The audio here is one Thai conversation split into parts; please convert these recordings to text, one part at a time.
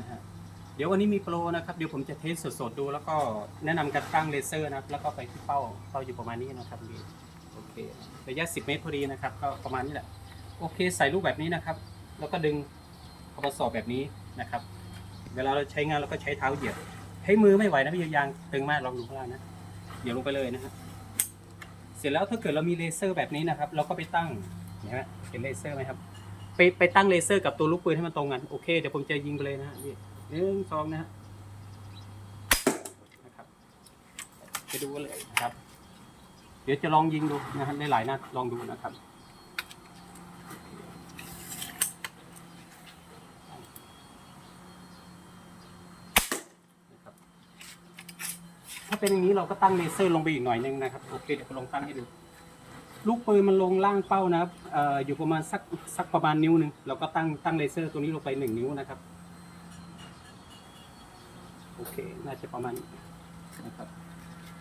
นะฮะเดี๋ยววันนี้มีโปรนะครับเดี๋ยวผมจะเทสสดๆดูแล้วก็แนะนำการตั้งเลเซอร์นะครับแล้วก็ไปที่เป้าเป้าอยู่ประมาณนี้นะครับพี่โอเคระยะ 10 เมตรพอดีนะครับ ก็ประมาณนี้แหละโอเค ใส่ลูกแบบนี้นะครับ แล้วก็ดึงเอากระสอบแบบนี้นะครับ เวลาเราใช้งานเราก็ใช้เท้าเหยียบใช้มือไม่ไหวนะพี่ยางตึงมากลองดูข้างล่างนะเดี๋ยวลงไปเลยนะฮะเสร็จแล้วถ้าเกิดเรามีเลเซอร์แบบนี้นะครับ เราก็ไปตั้งเห็นไหมเห็นเลเซอร์ไหมครับ ไปไปตั้งเลเซอร์กับตัวลูกปืนให้มันตรงกันโอเคเดี๋ยวผมจะยิงไปเลยนะฮะนี่หนึ่งสองนะฮะนะครับไปดูกันเลยนะครับ เดี๋ยวจะลองยิงดูนะฮะในหลายนัดลองดูนะครับนะครับถ้าเป็นอย่างนี้เราก็ตั้งเลเซอร์ลงไปอีกหน่อยนึงนะครับ โอเคเดี๋ยวผมลองตั้งให้ดู ลูกปืนมันลงล่างเป้านะครับเอ่ออยู่ประมาณสักสักประมาณนิ้วหนึ่งเราก็ตั้งตั้งเลเซอร์ตัวนี้ลงไปหนึ่งนิ้วนะครับ โอเค น่าจะประมาณนี้นะครับ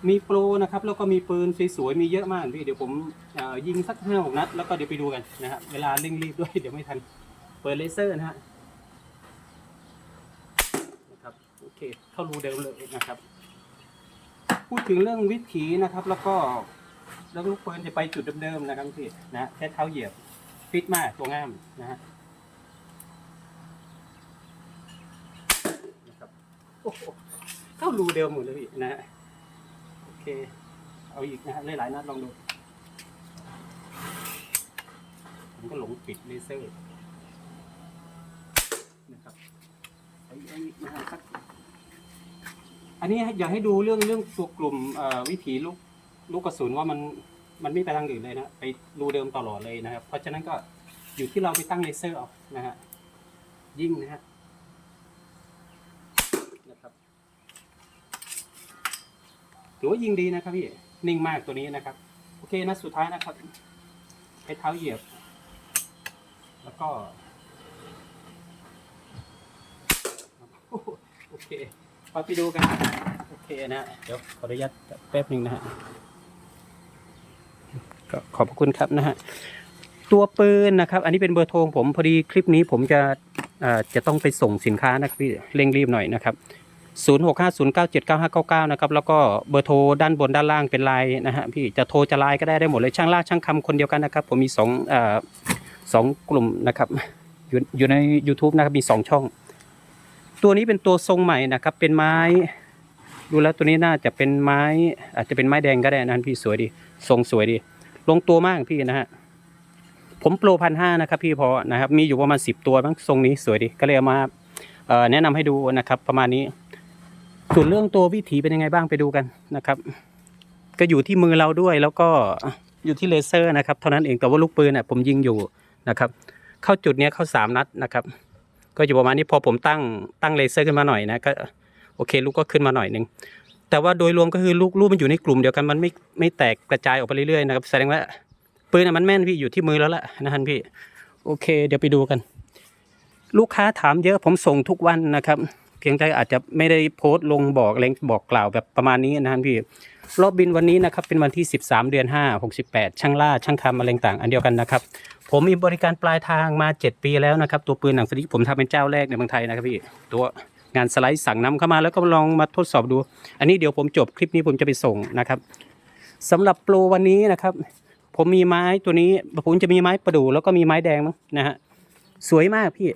มีโปรนะครับ แล้วก็มีปืนสวยๆมีเยอะมากพี่เดี๋ยวผมเอ่อยิงสักห้าหกนัด แล้วก็เดี๋ยวไปดูกันนะฮะเวลาเร่งรีบด้วยเดี๋ยวไม่ทัน เปิดเลเซอร์นะฮะนะครับโอเค เข้ารูเดิมเลยนะครับ พูดถึงเรื่องวิถีนะครับ แล้วก็ แล้วลูกปืนจะไปจุดเดิมๆนะครับพี่นะแค่เท้าเหยียบฟิตมากตัวง่ามนะฮะนะครับโอ้โหเข้ารูเดิมหมดเลยพี่นะฮะโอเค เอาอีกนะฮะหลายๆนัดลองดูผมก็หลงปิดเลเซอร์นะครับเอาอีกนะฮะสักอันนี้อยากให้ดูเรื่องเรื่องตัวกลุ่มวิถีลูก ลูกกระสุนว่ามันมันไม่ไปทางอื่นเลยนะไปรูเดิมตลอดเลยนะครับ เพราะฉะนั้นก็อยู่ที่เราไปตั้งเลเซอร์เอานะฮะยิ่งนะฮะนะครับถือว่ายิงดีนะครับพี่นิ่งมากตัวนี้นะครับ โอเคนะสุดท้ายนะครับใช้เท้าเหยียบ แล้วก็โอเคมาไปดูกัน โอเคนะ เดี๋ยวขออนุญาตแป๊บหนึ่งนะฮะ ก็ขอบคุณครับนะฮะตัวปืนนะครับ อันนี้เป็นเบอร์โทรของผมพอดีคลิปนี้ผมจะจะต้องไปส่งสินค้านะพี่เร่งรีบหน่อยนะครับ 0 6 5 0 9 7 9 5 9 9 นะครับ แล้วก็เบอร์โทรด้านบนด้านล่างเป็นไลน์นะฮะพี่จะโทรจะไลน์ก็ได้ได้หมดเลยช่างล่าช่างคำคนเดียวกันนะครับ ผมมีสองเอ่อสองกลุ่มนะครับอยู่อยู่ใน YouTube นะครับมีสองช่อง ตัวนี้เป็นตัวทรงใหม่นะครับ เป็นไม้ ดูแล้วตัวนี้น่าจะเป็นไม้ อาจจะเป็นไม้แดงก็ได้นะพี่สวยดี ทรงสวยดี ลงตัวมากพี่นะฮะ ผมโปรพันห้านะครับพี่พอนะครับ มีอยู่ประมาณสิบตัวมั้งทรงนี้สวยดี ก็เลยเอามาแนะนำให้ดูนะครับ ประมาณนี้ ส่วนเรื่องตัววิถีเป็นยังไงบ้างไปดูกันนะครับ ก็อยู่ที่มือเราด้วยแล้วก็อยู่ที่เลเซอร์นะครับเท่านั้นเองแต่ว่าลูกปืนน่ะผมยิงอยู่นะครับ เข้าจุดเนี้ยเข้าสามนัดนะครับ ก็อยู่ประมาณนี้พอผมตั้งตั้งเลเซอร์ขึ้นมาหน่อยนะก็โอเค ลูกก็ขึ้นมาหน่อยหนึ่ง แต่ว่าโดยรวมก็คือลูกลูกมันอยู่ในกลุ่มเดียวกันมันไม่ไม่แตกกระจายออกไปเรื่อยๆนะครับแสดงว่าปืนน่ะมันแม่นพี่อยู่ที่มือแล้วล่ะนะฮันพี่ โอเค เดี๋ยวไปดูกัน ลูกค้าถามเยอะผมส่งทุกวันนะครับ เพียงแต่อาจจะไม่ได้โพสต์ลงบอกอะไรบอกกล่าวแบบประมาณนี้นะฮันพี่รอบบินวันนี้นะครับเป็นวันที่ 13 เดือน 5 68 ช่างล่า ช่างทำอะไรต่างอันเดียวกันนะครับ ผมมีบริการปลายทางมา 7 ปีแล้วนะครับ ตัวปืนหนังสติ๊กผมทำเป็นเจ้าแรกในเมืองไทยนะครับพี่ตัว งานสไลด์สั่งนำเข้ามาแล้วก็ลองมาทดสอบดู อันนี้เดี๋ยวผมจบคลิปนี้ผมจะไปส่งนะครับสำหรับโปรวันนี้นะครับ ผมมีไม้ตัวนี้ผมจะมีไม้ประดู่แล้วก็มีไม้แดงมั้งนะฮะสวยมากพี่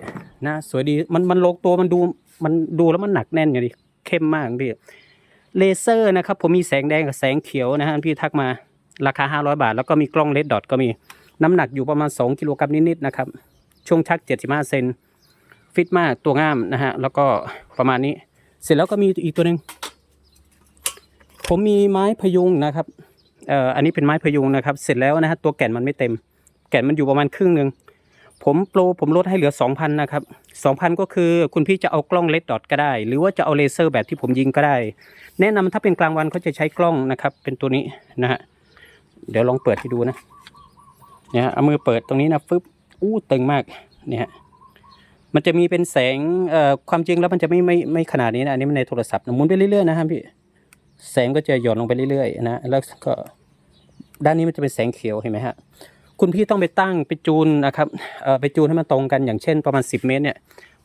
นะสวยดีมันมันลงตัวมันดูมันดูแล้วมันหนักแน่นอย่างดิเข้มมากพี่เลเซอร์นะครับผมมีแสงแดงกับแสงเขียวนะฮะพี่ทักมาราคา 500 บาท แล้วก็มีกล้องเลดดอทก็มีน้ำหนักอยู่ประมาณ 2 กิโลกรัมนิดๆนะครับช่วงชัก 75 เซน ฟิตมากตัวง่ามนะฮะ แล้วก็ประมาณนี้ เสร็จแล้วก็มีอีกตัวหนึ่งผมมีไม้พยุงนะครับเอ่ออันนี้เป็นไม้พยุงนะครับ เสร็จแล้วนะฮะตัวแก่นมันไม่เต็ม แก่นมันอยู่ประมาณครึ่งหนึ่งผมโปรผมลดให้เหลือ 2,000 นะครับ 2,000 ก็คือคุณพี่จะเอากล้องเลดดอทก็ได้ หรือว่าจะเอาเลเซอร์แบบที่ผมยิงก็ได้ แนะนำถ้าเป็นกลางวันเขาจะใช้กล้องนะครับ เป็นตัวนี้นะฮะเดี๋ยวลองเปิดให้ดูนะเนี่ยเอามือเปิดตรงนี้นะฟึบอู้ตึงมากเนี่ย มันจะมีเป็นแสงเอ่อความจริงแล้วมันจะไม่ไม่ไม่ขนาดนี้นะอันนี้มันในโทรศัพท์นะหมุนไปเรื่อยๆนะครับพี่แสงก็จะหย่อนลงไปเรื่อยๆนะแล้วก็ด้านนี้มันจะเป็นแสงเขียวเห็นไหมฮะคุณพี่ต้องไปตั้งไปจูนนะครับเอ่อไปจูนให้มันตรงกันอย่างเช่นประมาณ 10 เมตรเนี่ย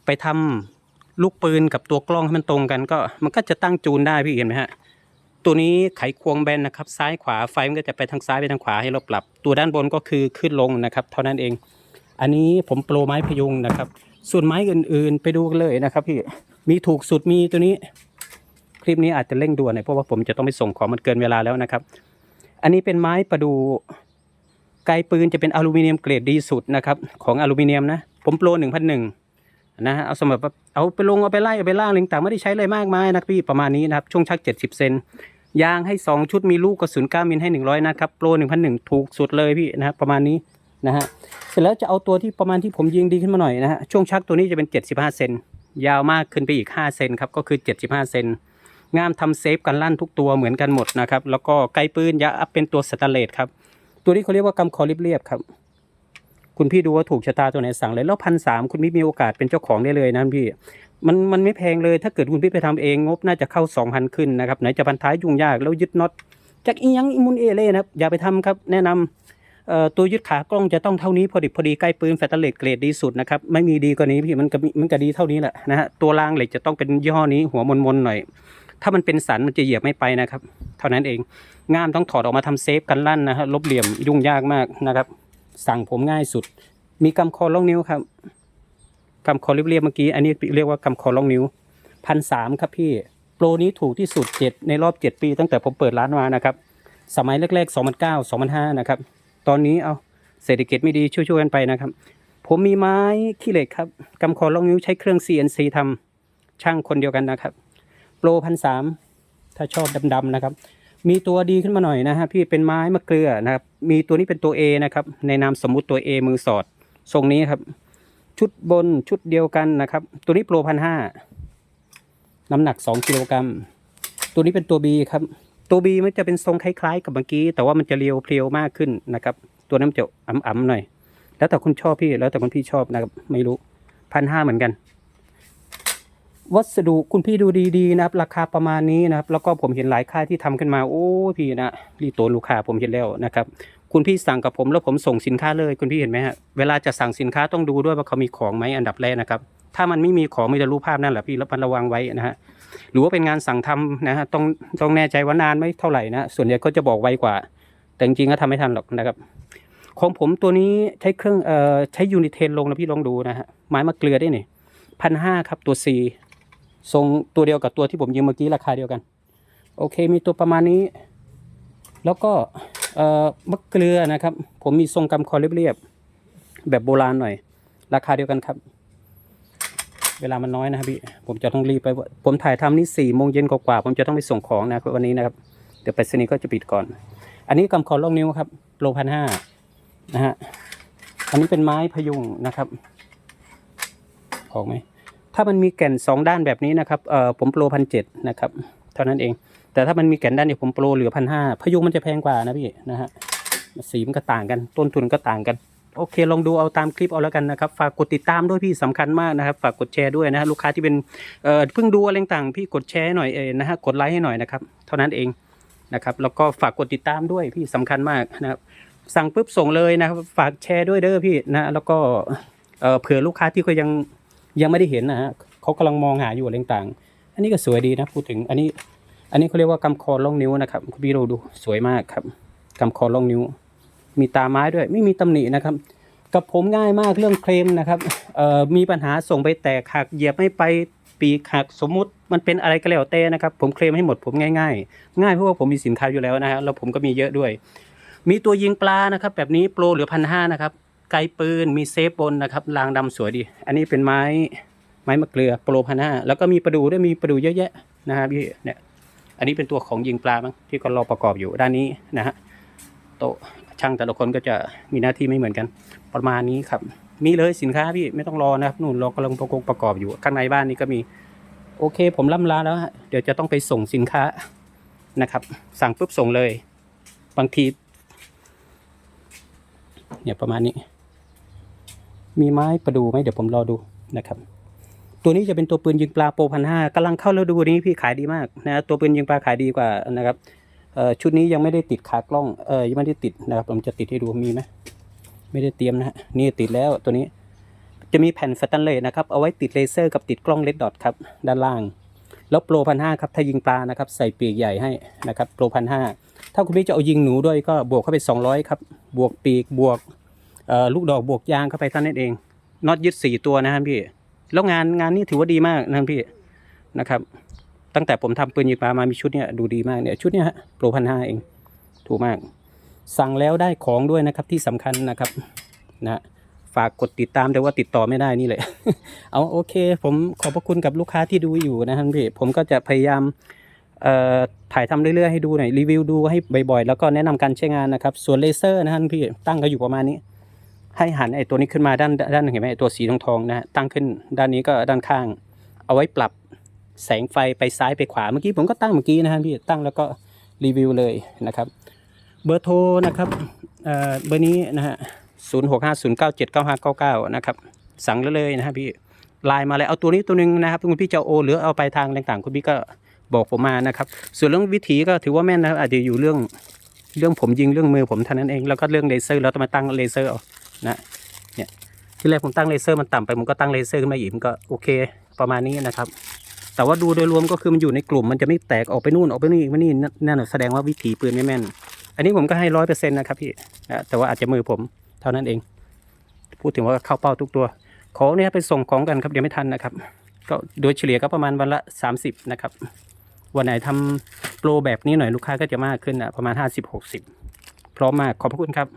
ไปทลูกปืนกับตัวกล้องให้มันตรงกันก็มันก็จะตั้งจูนได้พี่เห็นไหมฮะตัวนี้ไขควงแบนนะครับ ซ้ายขวาไฟมันก็จะไปทางซ้ายไปทางขวาให้เราปรับ ตัวด้านบนก็คือขึ้นลงนะครับ เท่านั้นเอง อันนี้ผมโปรไม้พยุงนะครับ ส่วนไม้อื่นๆ ไปดูกันเลยนะครับพี่มีถูกสุดมีตัวนี้ คลิปนี้อาจจะเร่งด่วนหน่อยเพราะว่าผมจะต้องไปส่งของมันเกินเวลาแล้วนะครับ อันนี้เป็นไม้ประดูไกลปืนจะเป็นอลูมิเนียมเกรดดีสุดนะครับของอลูมิเนียมนะ ผมโปรหนึ่งพันหนึ่งนะฮะเอาสำหรับเอาไปลงเอาไปไล่เอาไปล่างอะไรต่างๆไม่ได้ใช้อะไรมากมายนะพี่ประมาณนี้นะครับช่วงชัก 70 เซนยางให้ 2 ชุดมีลูกกระสุน9มิลให้ 100 นะครับ โปร 1,001 ถูกสุดเลยพี่นะครับประมาณนี้ นะฮะเสร็จแล้วจะเอาตัวที่ประมาณที่ผมยิงดีขึ้นมาหน่อยนะฮะช่วงชักตัวนี้จะเป็น 75 เซนยาวมากขึ้นไปอีก 5 เซนครับก็คือ 75 เซนงามทำเซฟกันลั่นทุกตัวเหมือนกันหมดนะครับแล้วก็ไกลปืนยาอัพเป็นตัวสแตนเลสครับตัวนี้เขาเรียกว่ากำคอเรียบๆครับ คุณพี่ดูว่าถูกชะตาตัวไหนสั่งเลยแล้วพันสามคุณพี่มีโอกาสเป็นเจ้าของได้เลยนะพี่มันมันไม่แพงเลยถ้าเกิดคุณพี่ไปทำเองงบน่าจะเข้าสองพันขึ้นนะครับไหนจะพันท้ายยุ่งยากแล้วยึดน็อตจากอียังอิมุนเอเล่นะครับอย่าไปทำครับแนะนำเอ่อ ตัวยึดขากล้องจะต้องเท่านี้พอดีพอดีใกล้ปืนแฟตเตเลสเกรดดีสุดนะครับไม่มีดีกว่านี้พี่มันก็มันก็ดีเท่านี้แหละนะฮะตัวรางเหล็กจะต้องเป็นยี่ห้อนี้หัวมนๆหน่อย ถ้ามันเป็นสันมันจะเหยียบไม่ไปนะครับ เท่านั้นเองงามต้องถอดออกมาทำเซฟกันลั่นนะฮะลบเหลี่ยมยุ่งยากมากนะครับ สั่งผมง่ายสุด มีกำคอล่องนิ้วครับกำคอเรียบๆเมื่อกี้อันนี้เรียกว่ากำคอล่องนิ้วพันสามครับพี่โปรนี้ถูกที่สุดเจ็ดในรอบเจ็ดปี ตั้งแต่ผมเปิดร้านมานะครับสมัยแรกๆสองพันเก้าสองพันห้านะครับ ตอนนี้เอาเศรษฐกิจไม่ดีช่วยๆกันไปนะครับ ผมมีไม้ขี้เหล็กครับกำคอล่องนิ้วใช้เครื่อง CNC ทำช่างคนเดียวกันนะครับโปรพันสามถ้าชอบดำๆนะครับ มีตัวดีขึ้นมาหน่อยนะฮะพี่เป็นไม้มะเกลือนะครับ มีตัวนี้เป็นตัว A นะครับ ในนามสมมุติตัว A มือสอดทรงนี้ครับ ชุดบนชุดเดียวกันนะครับ ตัวนี้โปรพันห้าน้ำหนักสองกิโลกรัมตัวนี้เป็นตัว B ครับ ตัว B มันจะเป็นทรงคล้ายๆ กับเมื่อกี้ แต่ว่ามันจะเรียวเพรียวมากขึ้นนะครับ ตัวนั้นจะอ่ำๆหน่อย แล้วแต่คุณชอบพี่แล้วแต่คุณพี่ชอบนะครับไม่รู้พันห้าเหมือนกัน วัสดุคุณพี่ดูดีๆนะครับ ราคาประมาณนี้นะครับ แล้วก็ผมเห็นหลายค่ายที่ทำขึ้นมาโอ้พี่นะรีโตลูกค้าผมเห็นแล้วนะครับ คุณพี่สั่งกับผมแล้วผมส่งสินค้าเลยคุณพี่เห็นไหมฮะเวลาจะสั่งสินค้าต้องดูด้วยว่าเขามีของไหมอันดับแรกนะครับ ถ้ามันไม่มีของไม่จะรู้ภาพนั่นแหละพี่แล้วมันระวังไว้นะฮะ หรือว่าเป็นงานสั่งทำนะฮะต้องต้องแน่ใจว่านานไหมเท่าไหร่นะส่วนใหญ่ก็จะบอกไวกว่า แต่จริงๆก็ทำไม่ทันหรอกนะครับ ของผมตัวนี้ใช้เครื่องเอ่อใช้ยูนิเทนลงนะพี่ลองดูนะฮะไม้มะเกลือได้นี่พันห้าครับตัว C ทรงตัวเดียวกับตัวที่ผมยืมเมื่อกี้ราคาเดียวกัน โอเคมีตัวประมาณนี้ แล้วก็เอ่อมะเกลือนะครับ ผมมีทรงกำคอเรียบๆแบบโบราณหน่อย ราคาเดียวกันครับ เวลามันน้อยนะครับพี่ ผมจะต้องรีบไป ผมถ่ายทำนี่สี่โมงเย็นกว่าผมจะต้องไปส่งของนะครับวันนี้นะครับ เดี๋ยวไปสนีก็จะปิดก่อน อันนี้กำคอล่องนิ้วครับ โลพันห้านะฮะ อันนี้เป็นไม้พยุงนะครับ ออกไหม ถ้ามันมีแก่นสองด้านแบบนี้นะครับ เอ่อ ผมโปรพันเจ็ดนะครับ เท่านั้นเอง แต่ถ้ามันมีแก่นด้านเดียวผมโปรเหลือพันห้าพยุงมันจะแพงกว่านะพี่นะฮะ สีมันก็ต่างกัน ต้นทุนก็ต่างกัน โอเค ลองดูเอาตามคลิปเอาแล้วกันนะครับ ฝากกดติดตามด้วยพี่สำคัญมากนะครับ ฝากกดแชร์ด้วยนะฮะลูกค้าที่เป็นเอ่อเพิ่งดูอะไรต่างพี่กดแชร์ให้หน่อยเอนะฮะกดไลค์ให้หน่อยนะครับ เท่านั้นเองนะครับ แล้วก็ฝากกดติดตามด้วยพี่สำคัญมากนะครับ สั่งปุ๊บส่งเลยนะครับ ฝากแชร์ด้วยเด้อพี่นะแล้วก็เอ่อเผื่อลูกค้าที่เขายังยังไม่ได้เห็นนะฮะเขากำลังมองหาอยู่อะไรต่างอันนี้ก็สวยดีนะพูดถึงอันนี้ อันนี้เขาเรียกว่ากำคอล่องนิ้วนะครับคุณพี่เราดูสวยมากครับกำคอล่องนิ้ว มีตาไม้ด้วย ไม่มีตำหนินะครับ กับผมง่ายมากเรื่องเคลมนะครับมีปัญหาส่งไปแตกหักเหยียบไม่ไปปีกหักสมมุติมันเป็นอะไรก็แล้วแต่นะครับผมเคลมให้หมดผมง่าย ๆ ง่ายเพราะว่าผมมีสินค้าอยู่แล้วนะฮะแล้วผมก็มีเยอะด้วย มีตัวยิงปลานะครับแบบนี้โปรเหลือพันห้านะครับไกลปืนมีเซฟบนนะครับรางดำสวยดี อันนี้เป็นไม้ไม้มะเกลือโปรพันห้าแล้วก็มีประดูด้วยมีประดูเยอะแยะนะฮะพี่เนี่ยอันนี้เป็นตัวของยิงปลามั้งที่ก็รอประกอบอยู่ด้านนี้นะฮะโต๊ะ ช่างแต่ละคนก็จะมีหน้าที่ไม่เหมือนกัน ประมาณนี้ครับ มีเลยสินค้าพี่ไม่ต้องรอนะครับนู่นเรอกำลังประกอบประกอบอยู่ ข้างในบ้านนี้ก็มี โอเค ผมล่ำลาแล้วเดี๋ยวจะต้องไปส่งสินค้านะครับ สั่งปุ๊บส่งเลย บางทีเนี่ยประมาณนี้ มีไม้ประดูไหมเดี๋ยวผมรอดูนะครับ ตัวนี้จะเป็นตัวปืนยิงปลาโปพันห้ากำลังเข้าฤดูนี้พี่ขายดีมากนะตัวปืนยิงปลาขายดีกว่านะครับ ชุดนี้ยังไม่ได้ติดขากล้องเออยังไม่ได้ติดนะครับ ผมจะติดให้ดูมีไหมไม่ได้เตรียมนะฮะนี่ติดแล้วตัวนี้ จะมีแผ่นสแตนเลสนะครับเอาไว้ติดเลเซอร์กับติดกล้องเลดดอทครับด้านล่าง แล้วโปรพันห้าครับถ้ายิงปลานะครับใส่ปีกใหญ่ให้นะครับโปรพันห้าถ้าคุณพี่จะเอายิงหนูด้วยก็บวกเข้าไป 200ครับบวกปีกบวกลูกดอกบวกยางเข้าไปเท่านั้นเองน็อตยึด4ตัวนะครับพี่แล้วงานงานนี้ถือว่าดีมากนะครับพี่นะครับ ตั้งแต่ผมทำปืนยิงปลามามีชุดเนี้ยดูดีมากเนี่ยชุดเนี้ยฮะโปรพันห้าเองถูกมาก สั่งแล้วได้ของด้วยนะครับที่สำคัญนะครับนะฝากกดติดตามแต่ว่าติดต่อไม่ได้นี่เลย เอาโอเค ผมขอบพระคุณกับลูกค้าที่ดูอยู่นะครับพี่ผมก็จะพยายามเอ่อถ่ายทำเรื่อยๆให้ดูหน่อยรีวิวดูให้บ่อยๆ แล้วก็แนะนำการใช้งานนะครับ ส่วนเลเซอร์นะฮะพี่ตั้งก็อยู่ประมาณนี้ ให้หันไอ้ตัวนี้ขึ้นมาด้านด้านเห็นไหมไอ้ตัวสีทองทองๆนะฮะตั้งขึ้นด้านนี้ก็ด้านข้าง เอาไว้ปรับ แสงไฟไปซ้ายไปขวาเมื่อกี้ผมก็ตั้งเมื่อกี้นะฮะพี่ตั้งแล้วก็รีวิวเลยนะครับ เบอร์โทรนะครับเอ่อเบอร์นี้นะฮะศูนย์หกห้าศูนย์เก้าเจ็ดเก้าห้าเก้าเก้านะครับสั่งเลยเลยนะครับพี่ไลน์มาเลยเอาตัวนี้ตัวหนึงนะครับคุณพี่จะโอหรือเอาไปทางต่างๆ คุณพี่ก็บอกผมมานะครับ ส่วนเรื่องวิธีก็ถือว่าแม่นนะครับอาจจะอยู่เรื่องเรื่องผมยิงเรื่องมือผมเท่านั้นเองแล้วก็เรื่องเลเซอร์แล้วต้องมาตั้งเลเซอร์เอานะเนี่ยที่แรกผมตั้งเลเซอร์มันต่ำไปผมก็ตั้งเลเซอร์ขึ้นมาอีกมันก็โอเคประมาณนี้นะครับ แต่ว่าดูโดยรวมก็คือมันอยู่ในกลุ่มมันจะไม่แตกออกไปนู่นออกไปนี่มานี่นั่นนั่นนะแสดงว่าวิถีปืนไม่แม่น อันนี้ผมก็ให้ร้อยเปอร์เซ็นต์นะครับพี่แต่ว่าอาจจะมือผมเท่านั้นเอง พูดถึงว่าเข้าเป้าทุกตัว ขอเนี่ยไปส่งของกันครับเดี๋ยวไม่ทันนะครับ ก็โดยเฉลี่ยก็ประมาณวันละ 30 นะครับ วันไหนทำโปรแบบนี้หน่อยลูกค้าก็จะมากขึ้นนะประมาณ 50-60 พร้อมมากขอบพระคุณครับ